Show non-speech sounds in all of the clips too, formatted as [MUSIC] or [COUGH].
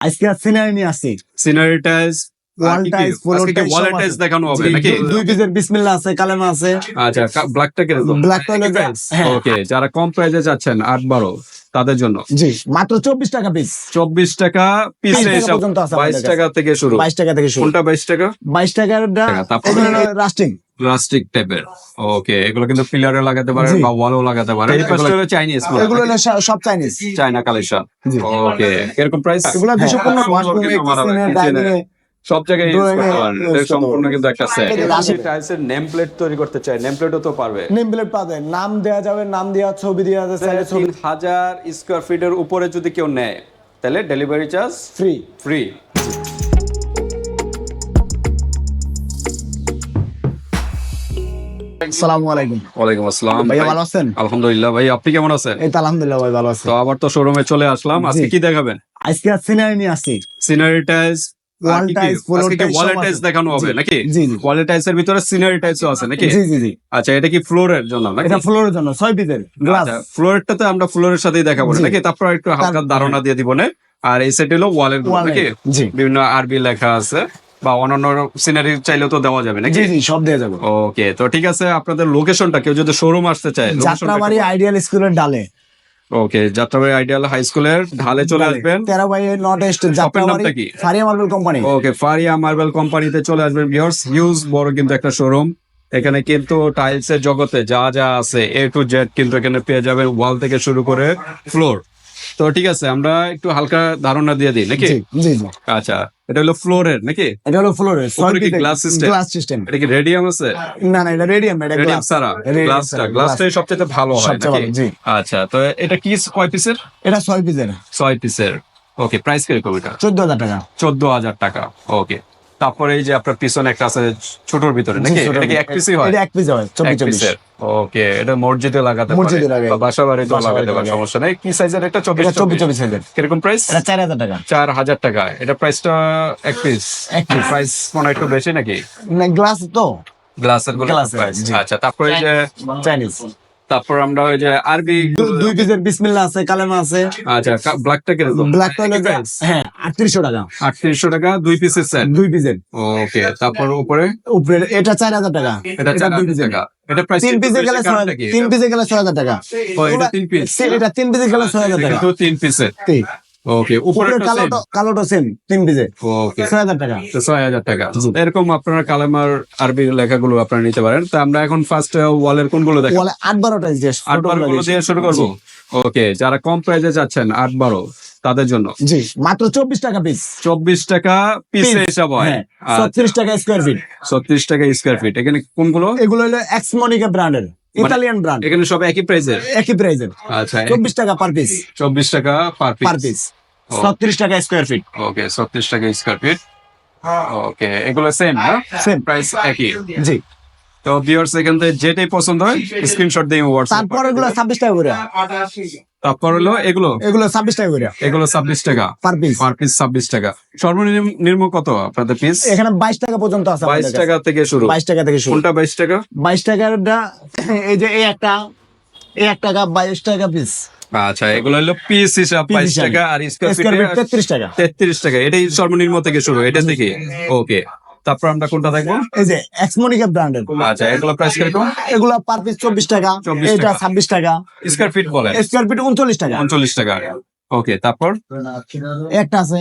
আজকে সিনারি নিয়ে আসছি সিনারি টাইলস ওয়াল দেখানো হবে জি, নাকি? দুই পিসের বিসমিল্লা আছে কালেমা আছে। আচ্ছা ব্ল্যাকটা Black হলো হ্যাঁ। ওকে যারা কম প্রাইসে যাচ্ছেন আট বারো তাদের জন্য। জি মাত্র চব্বিশ টাকা পিস চব্বিশ টাকা পিস 22 টাকা হিসাব পর্যন্ত আছে বাইশ টাকা থেকে শুরু। বাইশ টাকা থেকে শুরু। কোনটা বাইশ টাকা? বাইশ টাকার টাকা, রাস্টিং প্লাস্টিক টাইপের ওকে এগুলো কিন্তু পিলারে লাগাতে পারেন। বা ওয়ালও লাগাতে পারেন। হলো চাইনিজ এগুলো সব- চাইনিজ চায়না কালেকশন ওকে এরকম প্রাইস এগুলো হ্যাঁ, সব জায়গায় ইউজ করতে পারেন। সম্পূর্ণ কিন্তু একটা সেট এই টাইলসের নেম প্লেট তৈরি করতে চাই নেম প্লেটও তো পারবে। নেম প্লেট পাবে। নাম দেওয়া যাবে নাম দেওয়া ছবি দেওয়া যাবে চাইলে ছবি তিন হাজার স্কোয়ার ফিটের উপরে যদি কেউ নেয় তাহলে ডেলিভারি চার্জ ফ্রি ফ্রি আসসালামু আলাইকুম। ওয়ালাইকুম আসসালাম। ভাই। ভালো আছেন? আলহামদুলিল্লাহ ভাই আপনি কেমন আছেন? এই তো আলহামদুলিল্লাহ ভাই ভালো আছি। তো আবার তো শোরুমে চলে আসলাম। আজকে কি দেখাবেন? আজকে সিনারি নিয়ে সিনারি টাইলস। দেখানো হবে নাকি। এর ভিতরে সিনারি আছে নাকি? জি জি জি। আচ্ছা এটা কি ফ্লোরের জন্য নাকি? এটা ফ্লোরের জন্য ছয় পিসের গ্লাস আচ্ছা তো আমরা ফ্লোরের সাথেই দেখাবো নাকি? তারপর একটু হালকা ধারণা দিয়ে দিব না। আর এই সেট হলো ওয়ালের নাকি? বিভিন্ন আরবি লেখা আছে। বা অন্যান্য সিনারি চাইলেও তো দেওয়া যাবে নাকি? জি জি সব দিয়ে যাব। ওকে তো ঠিক আছে আপনাদের লোকেশনটা কেউ যদি শোরুম আসতে চায় যাত্রাবাড়ি আইডিয়াল স্কুলের ডালে। ওকে যাত্রাবাড়ি আইডিয়াল হাই স্কুলের ঢালে চলে আসবেন। তেরো by north east Jatrabari Faria marble company okay Faria marble কোম্পানিতে চলে আসবেন ভিউয়ার্স হিউজ বড় কিন্তু একটা শোরুম এখানে কিন্তু টাইলস এর জগতে যা যা আছে এ টু জেড কিন্তু এখানে পেয়ে যাবেন ওয়াল থেকে শুরু করে ফ্লোর তো ঠিক আছে আমরা একটু হালকা ধারণা দিয়ে দিই নাকি? জি জি জি। আচ্ছা এটা হলো ফ্লোরের নাকি? এটা হলো ফ্লোরের উপরে সিস্টেম গ্লাস সিস্টেম এটা কি রেডিয়াম আছে? না না এটা রেডিয়াম এটা রেডিয়াম গ্লাস সারা গ্লাসটা গ্লাসটাই সবচেয়ে ভালো হয় নাকি। আচ্ছা তো এটা কি কয় পিসের এটা ছয় পিসের ছয় পিসের ওকে প্রাইস কীরকম এটা চোদ্দ হাজার টাকা। চোদ্দ হাজার টাকা। ওকে তারপরে এই যে আপনার পিছনে একটা আছে ছোটর ভিতরে নাকি? এটা কি এক পিসই হয়? এটা এক পিস হয় চব্বিশ এক চব্বিশ পিসের ওকে এটা মসজিদে লাগাতে মসজিদে। বা বাসা বাড়িতে লাগাতে পারে সমস্যা নেই। কি সাইজের একটা চব্বিশ এটা চব্বিশ চব্বিশ হাজার কীরকম প্রাইস এটা চার হাজার টাকা। চার হাজার টাকা। এটা প্রাইসটা এক পিস এক পিস প্রাইস মনে একটু বেশি নাকি? না গ্লাস তো। গ্লাসেরগুলো। আচ্ছা তারপরে এই যে চাইনিজ তারপর আমরা ওই যে আরবি দুই পিসের বিসমিল্লা আছে কালেমা আছে। আচ্ছা ব্ল্যাকটা কীরকম? ব্ল্যাক টা হলো হ্যাঁ আটত্রিশশো টাকা। আটত্রিশশো টাকা দুই পিসের সেট দুই পিসের ওকে তারপর উপরে? উপরে এটা চার হাজার টাকা। এটা চার দুই হাজার পিসের টাকা। এটা প্রাইস তিন পিসে গেলে ছয় হাজার তিন পিসের গেলে ছয় হাজার টাকা। ও, এটা তিন পিস এটা তিন পিসে গেলে ছয় হাজার টাকা। কিন্তু তিন পিসের। ওকে উপরে উপরে কালোটা কালোটা সেম তিন ওকে ছয় হাজার টাকা। ছয় হাজার টাকা। এরকম আপনারা কালেমার আরবি লেখাগুলো আপনারা নিতে পারেন। তো আমরা এখন ফার্স্ট ওয়ালের কোনগুলো দেখো আট বারোটা আট দিয়ে শুরু করব? ওকে যারা কম প্রাইজে যাচ্ছেন আট বারো তাদের জন্য। জি মাত্র চব্বিশ টাকা পিস চব্বিশ টাকা পিসে হিসাব হয় হ্যাঁ ছত্রিশ টাকা স্কোয়ার ফিট ছত্রিশ টাকা স্কোয়ার ফিট এখানে কোনগুলো? এগুলো হলো এক্সমনিকা ব্র্যান্ডের ইতালিয়ান ব্র্যান্ড এখানে সব একই প্রাইজের একই প্রাইসের আচ্ছা চব্বিশ টাকা পার পিস চব্বিশ টাকা পার পার পিস পিস ছত্রিশ টাকা স্কোয়ার ফিট ওকে ছত্রিশ টাকা স্কোয়ার ফিট ওকে এগুলো সেম না? সেম প্রাইস একই। জি। তো ভিউয়ার্স এখান থেকে যেটাই পছন্দ হয় স্ক্রিনশট দিয়ে হোয়াটসঅ্যাপ তারপর এগুলো ছাব্বিশ টাকা করে। তারপর হলো এগুলো? এগুলো ছাব্বিশ টাকা করে। এগুলো ছাব্বিশ টাকা। পার পিস পার পিস ছাব্বিশ টাকা। সর্বনিম্ন কত আপনাদের পিস এখানে বাইশ টাকা পর্যন্ত আছে বাইশ টাকা থেকে শুরু। বাইশ টাকা থেকে শুরু। কোনটা বাইশ টাকা? বাইশ টাকারটা এই যে এই একটা এই এক টাকা বাইশ টাকা পিস আচ্ছা এগুলো হলো পিস হিসাব বাইশ টাকা আর স্কোয়ার ফিট তেত্রিশ টাকা। তেত্রিশ টাকা। এটাই সর্বনিম্ন থেকে শুরু এটা দেখি। ওকে তারপর আমরা কোনটা দেখব? এই যে এক্সমনিকা ব্র্যান্ডের আচ্ছা এগুলো প্রাইস কীরকম? এগুলো পার পিস চব্বিশ টাকা 24 এটা। ছাব্বিশ টাকা। স্কোয়ার ফিট বলেন। স্কোয়ার ফিট উনচল্লিশ টাকা। উনচল্লিশ টাকা। ওকে তারপর? একটা আছে।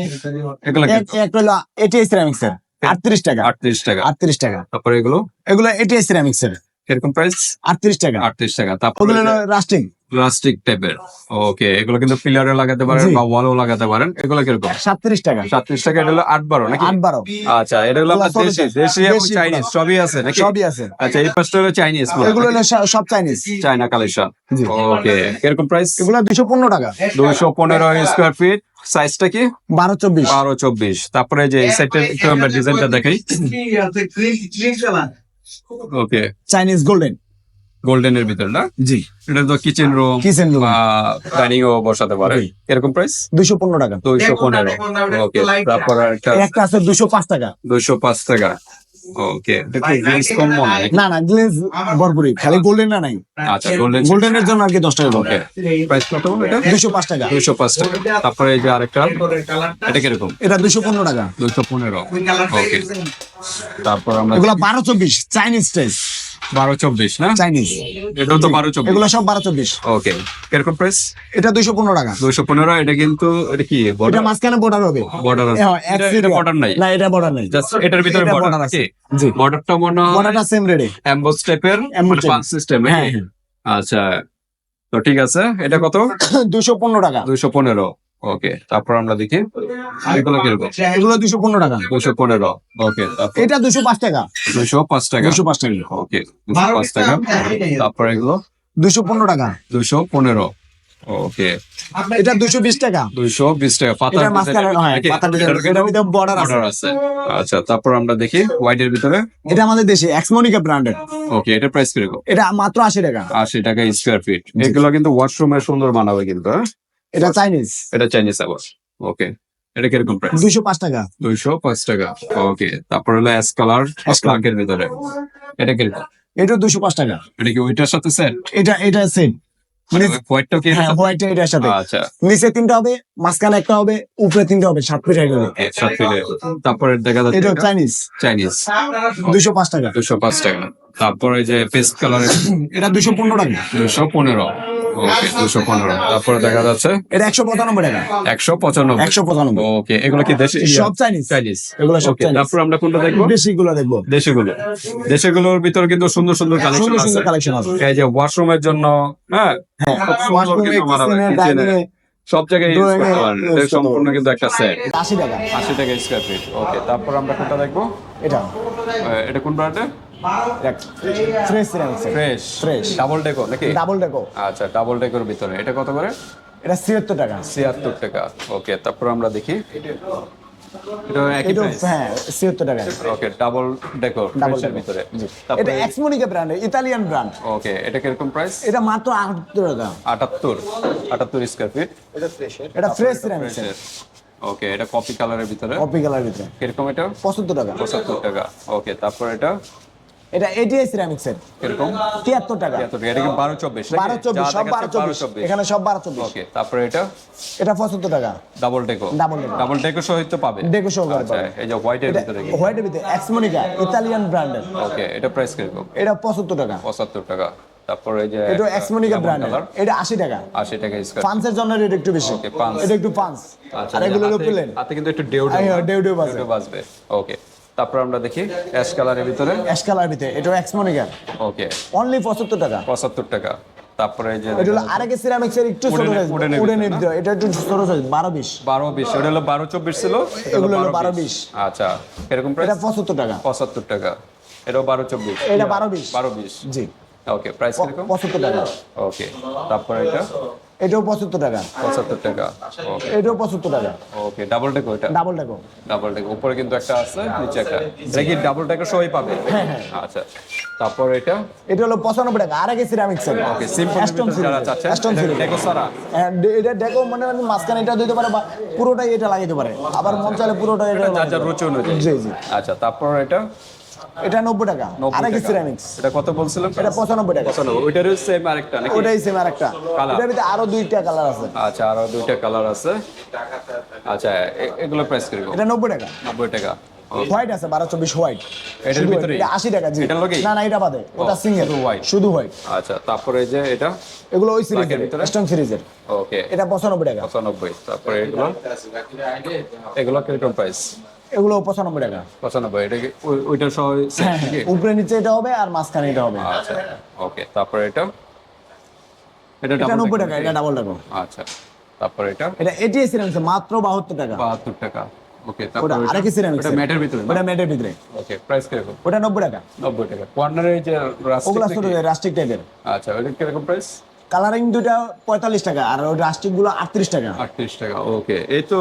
এগুলো এক- একটা হলো এটিএস সিরামিক্স এর। আটত্রিশ টাকা। আটত্রিশ টাকা। আটত্রিশ টাকা। তারপর এগুলো? এগুলো এটিএস সিরামিক্স এর। কীরকম প্রাইস আটত্রিশ টাকা। আটত্রিশ টাকা। তারপর রাস্টিং প্লাস্টিক টাইপের। ওকে এগুলো কিন্তু পিলারে লাগাতে পারেন। বা ওয়ালও লাগাতে পারেন। এগুলো কীরকম? সাতত্রিশ টাকা। সাতত্রিশ টাকা এটা হলো আট বারো নাকি? আট বারো। আচ্ছা এটা হলো আপনার দেশি দেশি এবং চাইনিজ সবই আছে নাকি? সবই আছে। আচ্ছা এই পাশটা হলো চাইনিজ এগুলো হলো সব- চাইনিজ চায়না কালেকশন জি। ওকে এরকম প্রাইস এগুলো দুশো পনেরো টাকা। দুইশো পনেরো স্কোয়ার ফিট সাইজটা কি? বারো চব্বিশ। বারো চব্বিশ। তারপরে যে এই সাইডটা একটু আমরা ডিজাইনটা দেখাই। ওকে চাইনিজ গোল্ডেন গোল্ডেন এর ভিতর না? জি। এটা তো kitchen room kitchen room dining ও বসাতে পারে। এরকম প্রাইস দুশো পনেরো টাকা। দুইশো পনেরো। ওকে তারপর একটা একটা আছে দুশো পাঁচ টাকা। দুইশো পাঁচ টাকা। ওকে গ্লেজ কম না না গ্লেজ ভরপুরি। খালি গোল্ডেন না নাই। আচ্ছা গোল্ডেন গোল্ডেনের জন্য আর কি দশ টাকা ওকে প্রাইস কত এটা? টাকা। দুইশো পাঁচ টাকা। তারপরে এই যে আরেকটা। এটা কীরকম? এটা দুশো পনেরো টাকা। দুইশো পনেরো। ওকে তারপর আমরা এগুলো বারো চব্বিশ চাইনিজ টাইপ বারো চব্বিশ না? চাইনিজ এটাও তো বারো চব্বিশ। এগুলো সব বারো চব্বিশ। ওকে কীরকম প্রাইস এটা দুইশো পনেরো টাকা। দুইশো পনেরো এটা কিন্তু এটা কি এটা মাঝখানে বর্ডার হবে। বর্ডার হ্যাঁ, এটা বর্ডার নাই। না এটা বর্ডার নেই। জাস্ট এটার ভিতরে বর্ডার আছে। জি। বর্ডারটা মনে হয় বর্ডারটা সেম রেডে এমবোস টাইপের পাঁচ সিস্টেম হ্যাঁ। আচ্ছা। তো ঠিক আছে এটা কত? [COUGHS] দুইশো পনেরো টাকা। দুইশো পনেরো। ওকে তারপর আমরা দেখি এগুলো কীরকম এগুলো দুশো পনেরো টাকা। দুইশো পনেরো ওকে এটা দুশো পাঁচ টাকা। দুইশো পাঁচ টাকা। দুশো পাঁচ টাকা। ওকে দুশো পাঁচ টাকা তারপর এগুলো? দুশো পনেরো টাকা। দুইশো পনেরো ওকে। এটা দুশো বিশ টাকা। দুইশো বিশ টাকা পাতা এটা মাঝখানে হ্যাঁ বর্ডার আছে। আচ্ছা তারপর আমরা দেখি হোয়াইট এর ভিতরে। এটা আমাদের দেশে এক্সমোনিকা ব্র্যান্ডের ওকে এটা প্রাইস কীরকম? এটা মাত্র আশি টাকা। আশি টাকা স্কোয়ার ফিট এগুলো কিন্তু ওয়াশরুমে সুন্দর বানাবে কিন্তু হ্যাঁ? এটা চাইনিজ এটা চাইনিজ আবার। ওকে এটা কীরকম প্রাইস দুইশো পাঁচ টাকা। দুইশো পাঁচ টাকা। ওকে তারপর হলো অ্যাশ কালার প্লাগের ভিতরে। এটা কীরকম? এটা দুশো পাঁচ টাকা। এটা কি ওইটার সাথে সেট এটা এটা সেম মানে হোয়াইটটা কি হ্যাঁ হোয়াইট এটার সাথে। আচ্ছা। নিচে তিনটা হবে মাঝখানে একটা হবে উপরে তিনটা হবে সাত ফিট এক সাত ফিটে তারপরে দেখা যাচ্ছে এটা চাইনিজ চাইনিজ দুইশো পাঁচ টাকা। দুশো পাঁচ টাকা। তারপরে যে পেস্ট কালারের এটা দুশো পনেরো টাকা। দুশো পনেরো। ওকে দুশো পনেরো। তারপরে দেখা যাচ্ছে? এটা একশো পঁচানব্বই টাকা। একশো পঁচানব্বই। একশো পঁচানব্বই। ওকে এগুলো কি দেশি? সব চাইনিজ চাইনিজ এগুলো সব চাইনিজ তারপর আমরা কোনটা দেখব? বেশি গুলো দেখব। দেশিগুলো। দেশিগুলোর ভিতরে কিন্তু সুন্দর সুন্দর কালেকশন আছে। কালেকশন আছে। এই যে ওয়াশরুমের জন্য হ্যাঁ হ্যাঁ সব জায়গায় ইউজ করতে পারেন। সম্পূর্ণ কিন্তু একটা সেট আশি টাকা। আশি টাকা স্কোয়ার ফিট ওকে তারপর আমরা কোনটা দেখব? এটা। এটা কোন ব্র্যান্ডের ফ্রেশ ফ্রেশ ডাবল ডেকো নাকি? ডাবল ডেকো আচ্ছা ডাবল ডেকোর ভিতরে। এটা কত করে? এটা ছিয়াত্তর টাকা। ছিয়াত্তর টাকা। ওকে তারপর আমরা দেখি। হ্যাঁ ইতালিয়ান ব্র্যান্ড ওকে এটা কীরকম প্রাইস এটা মাত্র আটাত্তর টাকা। আটাত্তর। আটাত্তর স্কোয়ার ফিট এটা ফ্রেশ ওকে এটা কপি কালারের ভিতরে? কপি কালার ভিতরে। কীরকম এটা? পঁচাত্তর টাকা। পঁচাত্তর টাকা। ওকে তারপর এটা? এটা এটিআই সিরামিক্স এর। কীরকম? তিয়াত্তর টাকা। তিয়াত্তর টাকা। এটা কি বারো চব্বিশ বারো চব্বিশ সব বারো চব্বিশ। এখানে সব বারো চব্বিশ। ওকে তারপরে এটা? এটা পঁচাত্তর টাকা। Double deco Double deco। Double deco সহিত পাবে। Deco সহ পাবে। আচ্ছা এই যে হোয়াইটের এটা ভিতরে হোয়াইটের ভিতরে এক্সমোনিকা ইতালিয়ান ব্র্যান্ডের ওকে এটা প্রাইস কীরকম? এটা পঁচাত্তর টাকা। পঁচাত্তর টাকা। তারপর এই যে এটা এক্সমোনিকা ব্র্যান্ডের এটা আশি টাকা। আশি টাকা স্কোয়ার পাঁচের জন্য রেট একটু বেশি। এটা একটু আচ্ছা আর এগুলো হলো প্লেন। হাতে কিন্তু একটু ডেউ ডেউ ডেউ বাজবে। বাজবে। ওকে। তারপর আমরা দেখি অ্যাশ কালারের ভিতরে। অ্যাশ কালার ভিতরে এটা এক্সমোনিকা ওকে অনলি পঁচাত্তর টাকা। পঁচাত্তর টাকা। তারপরে এই যে এটা হলো আরেকে সিরামিক্স এর একটু ছোট সাইজ উডেনের ভিতরে এটা একটু ছোট সাইজ বারো বিশ। বারো বিশ ওটা হলো বারো চব্বিশ ছিল এটা এগুলো হলো 12 বিশ। আচ্ছা এরকম প্রাইস এটা পঁচাত্তর টাকা। পঁচাত্তর টাকা। এটাও বারো চব্বিশ। এটা 12 বিশ। বারো বিশ। জি। ওকে প্রাইস কীরকম? পঁচাত্তর টাকা। ওকে তারপরে এটা? এটাও পঁচাত্তর টাকা। পঁচাত্তর টাকা। এটাও পঁচাত্তর টাকা। ওকে ডাবল ডেকো এটা? ডাবল দেখো ডাবল ডেকো উপরে কিন্তু একটা আছে নিচে একটা। এটা কি ডাবল ডেকো সবাই পাবে? হ্যাঁ, হ্যাঁ। আচ্ছা। তারপর এটা? এটা হলো পঁচানব্বই টাকা। আরেকে সিরামিক্স এর ওকে সিম্পল যারা চাচ্ছে অ্যাস্টন সিরিজ ডেকো সারা হ্যাঁ, এটা দেখো মানে মাঝখানে এটা দিতে পারে বা পুরোটাই এটা লাগাইতে পারে। আবার মন চাইলে পুরোটাই এটা যার যার পারে। রুচি অনুযায়ী। জি জি। আচ্ছা তারপর এটা? এটা নব্বই টাকা। 90 আরেকে টাকা। সিরামিক্স এটা কত বলছিলাম? এটা পঁচানব্বই টাকা। পঁচানব্বই। ওইটারও সেম আরেকটা নাকি? ওটাই সেম আরেকটা। এটার ভিতরে আরও দুইটা কালার আছে। আচ্ছা আরও দুইটা কালার আছে। আচ্ছা এগুলো প্রাইস কীরকম এটা নব্বই টাকা। নব্বই টাকা। Okay. হোয়াইট আছে বারো চব্বিশ হোয়াইট এটার ভিতরেই? এটা আশি টাকা জি? না না এটা বাদে। ওটা সিঙ্গেল শুধু white। শুধু হোয়াইট আচ্ছা তারপরে যে এটা? এগুলো ওই সিরিজের ভিতরে? স্টোন সিরিজের ওকে এটা পঁচানব্বই টাকা। পঁচানব্বই। তারপরে এগুলো? এগুলো কীরকম প্রাইস এগুলো পঁচানব্বই টাকা। পঁচানব্বই। এটা ওইটা সহ হ্যাঁ, নাকি? উপরে নিচে এটা হবে আর মাঝখানে এটা হবে। আচ্ছা। ওকে তারপরে এটা? এটা নব্বই টাকা এটা ডাবল টাকা আচ্ছা। তারপরে এটা? এটা এটিএস মাত্র বাহাত্তর টাকা। বাহাত্তর টাকা। ওকে ওটা তারপরে আরেকে সিরামিক্স ম্যাটের ভিতরে ওটা ম্যাটের ভিতরে। ওকে প্রাইস কীরকম ওটা নব্বই টাকা। নব্বই টাকা। কর্নারের যে ওগুলা ছোট রাস্টিক টাইপের আচ্ছা ওটা কীরকম প্রাইস কালারিং দুটা পঁয়তাল্লিশ টাকা আর ওই রাস্টিকগুলো টাকা। আটত্রিশ টাকা ওকে এই তো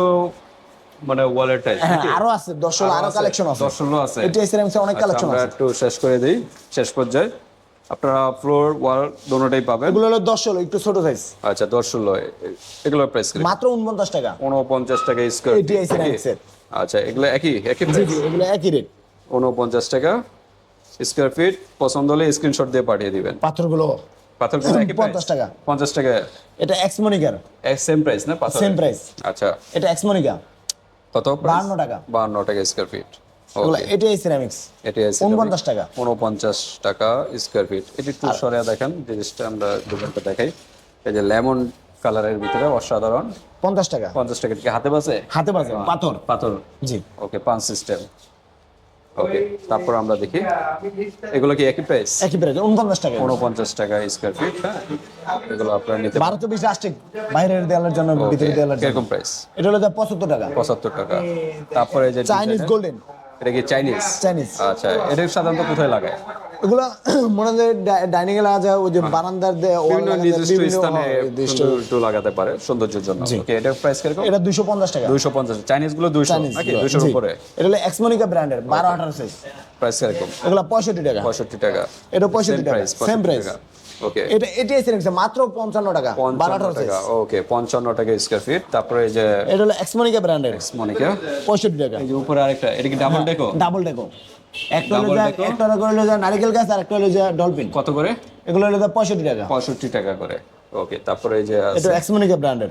মানে ওয়ালেট টাইপ হ্যাঁ আরও আছে দশ ষোলো আরও কালেকশন আছে দশ ষোলো আছে। এটিএস সিরামিক্স অনেক আচ্ছা, কালেকশন আমরা একটু শেষ করে দিই শেষ পর্যায়ে। আপনারা ফ্লোর ওয়াল দোনোটাই পাবেন। এগুলো হলো দশ ষোলো একটু ছোট সাইজ আচ্ছা দশ ষোলো এগুলোর প্রাইস মাত্র উনপঞ্চাশ টাকা। উনপঞ্চাশ টাকা স্কোয়ার আচ্ছা এগুলো একই? একই এগুলো একই রেট উনপঞ্চাশ টাকা। স্কোয়ার ফিট পছন্দ হলে স্ক্রিনশট দিয়ে পাঠিয়ে দিবেন। পাথরগুলো পাথর পঞ্চাশ টাকা। পঞ্চাশ টাকা। এটা এক্স এক্সমনিকার সেম প্রাইস না? সেম প্রাইস আচ্ছা। এটা এক্সমনিকা কত বাহান্ন টাকা। বাহান্ন টাকা স্কোয়ার ফিট এগুলো এটাই সিরামিক্স টাকা। উনপঞ্চাশ টাকা স্কোয়ার ফিট এটি একটু সরে দেখেন জিনিসটা আমরা দোকানটা দেখাই। এই যে লেমন কালারের ভিতরে অসাধারণ। পঞ্চাশ টাকা। পঞ্চাশ টাকা কি হাতে বাজে? হাতে বাজে পাথর। পাথর। জি। ওকে পাঁচ সিস্টেম ওকে তারপর আমরা দেখি। এগুলো কি একই প্রাইস একই প্রাইস উনপঞ্চাশ টাকা। উনপঞ্চাশ টাকা স্কোয়ার ফিট হ্যাঁ। এগুলো আপনারা নিতে বারো চব্বিশ রাষ্ট্রিক বাইরের দেওয়ালের জন্য ভিতরে দেওয়ালের জন্য। কীরকম প্রাইস এটা হলো যা পঁচাত্তর টাকা। পঁচাত্তর টাকা। তারপরে যে চাইনিজ গোল্ডেন এটা কি চাইনিজ চাইনিজ আচ্ছা এটা সাধারণত কোথায় লাগায়? এগুলো মনে হয় ডাইনিং এ লাগা যায় ওই যে বারান্দার বিভিন্ন নির্দিষ্ট স্থানে হ্যাঁ, একটু লাগাতে পারে সৌন্দর্যের জন্য। ওকে এটা প্রাইস কীরকম? এটা দুইশো পঞ্চাশ টাকা। দুইশো পঞ্চাশ। চাইনিজগুলো দুইশো চাইনিজ নাকি? দুইশোর উপরে। এটা হলো এক্সমনিকা ব্র্যান্ডের বারো আঠারো সাইজ প্রাইস কীরকম? এগুলো পঁয়ষট্টি টাকা। পঁয়ষট্টি টাকা। এটা পঁয়ষট্টি টাকা সেম প্রাইস ওকে এটা এটাই মাত্র টাকা বারো পঞ্চান্ন আঠারো সাইজ টাকা ওকে পঞ্চান্ন টাকা স্কোয়ার ফিট তারপরে যে এটা হলো এক্সমনিকা ব্র্যান্ডের মনিকা পঁয়ষট্টি টাকা। এই যে উপরে আরেকটা এটা কি ডাবল ডেকো ডাবল ডেকো একটা হলো একটা হলো নারিকেল গাছ আর একটা হলো ডলফিন কত করে? এগুলো হলো যা পঁয়ষট্টি টাকা। পঁয়ষট্টি টাকা করে। ওকে তারপরে যে এটা এক্সমনিকা ব্র্যান্ডের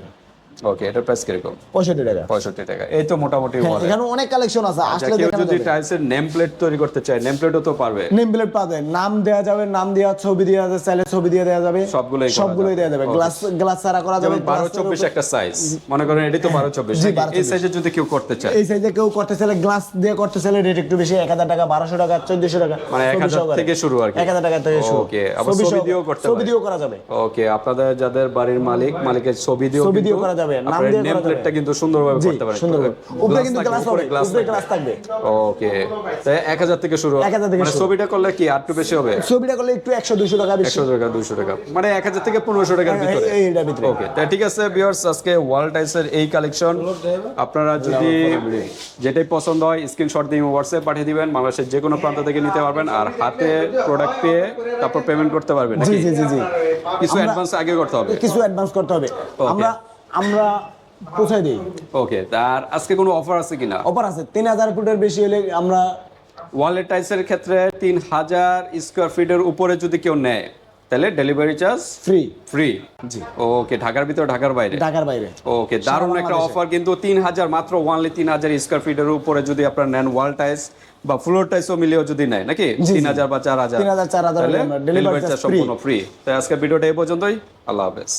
ওকে এটার প্রাইস কীরকম? পঁয়ষট্টি টাকা। পঁয়ষট্টি টাকা। এই তো মোটামুটি হ্যাঁ, এখানে অনেক কালেকশন আছে। আচ্ছা আসলে যদি টাইলসের নেম প্লেট তৈরি করতে চায় নেম প্লেটও তো পারবে। নেম প্লেট পাবে। নাম দেওয়া যাবে নাম দেওয়া ছবি দেওয়া যাবে চাইলে ছবি দিয়ে দেওয়া যাবে। সবগুলোই সবগুলোই। দেওয়া যাবে। গ্লাস গ্লাস ছাড়া করা যাবে যেমন বারো glass এর চব্বিশ উপর- একটা সাইজ মনে করেন এটি তো বারো চব্বিশ। জি, নাকি? 12 এই সাইজে যদি কেউ করতে চায়? এই সাইজে কেউ করতে চাইলে গ্লাস দিয়ে করতে চাইলে রেট একটু বেশি। এক হাজার টাকা বারোশো টাকা চোদ্দশো টাকা। মানে এক ছবি হাজার সহকারে। থেকে শুরু আর কি। এক হাজার টাকা থেকে শুরু। ওকে আবার ছবি ছবি দিয়েও করতে ছবি দিয়েও করা যাবে। ওকে আপনাদের যাদের বাড়ির মালিক মালিকের ছবি দিয়েও ছবি দিয়েও করা যাবে, নাম দিয়ে করা প্লেটটা কিন্তু সুন্দরভাবে করতে পারেন। সুন্দর উপরে কিন্তু গ্লাস হবে উপরে গ্লাস থাকবে। ওকে তাই এক হাজার থেকে শুরু। 1000 থেকে মানে ছবিটা করলে কি আর একটু বেশি হবে? ছবিটা করলে একটু একশো দুশো টাকা বেশি। একশো টাকা দুইশো টাকা। মানে এক হাজার থেকে পনেরোশো টাকার হ্যাঁ, ভিতরে। এইটার ভিতরে। ওকে তাই ঠিক আছে ভিউয়ার্স আজকে ওয়াল টাইসের এই কালেকশন আপনারা যদি যেটাই পছন্দ হয় স্ক্রিনশট দিয়ে হোয়াটসঅ্যাপ পাঠিয়ে দিবেন। বাংলাদেশের যে কোনো প্রান্ত থেকে নিতে পারবেন। আর হাতে প্রোডাক্ট পেয়ে তারপর পেমেন্ট করতে পারবেন জি জি জি কিছু অ্যাডভান্স আগে করতে হবে। কিছু অ্যাডভান্স করতে হবে। আমরা আমরা পৌঁছাই দিই। ওকে তার আজকে কোনো অফার আছে কিনা? অফার আছে। তিন হাজার ফুটের বেশি হলে আমরা ওয়ালের টাইলসের ক্ষেত্রে তিন হাজার স্কোয়ার ফিটের উপরে যদি কেউ নেয় তাহলে ডেলিভারি চার্জ ফ্রি ফ্রি জি। ওকে ঢাকার ভিতরে ঢাকার বাইরে? ঢাকার বাইরে। ওকে দারুণ একটা অফার কিন্তু তিন হাজার মাত্র ওয়ানলি তিন হাজার স্কোয়ার ফিটের উপরে যদি আপনার নেন ওয়াল টাইলস বা ফ্লোর টাইলসও মিলিয়েও যদি নেয় নাকি? তিন। হাজার বা চার হাজার। 3000, 4000 তাহলে আমরা ডেলিভারি চার্জ সম্পূর্ণ ফ্রি তাই আজকে ভিডিওটা এই পর্যন্তই। আল্লাহ হাফেজ।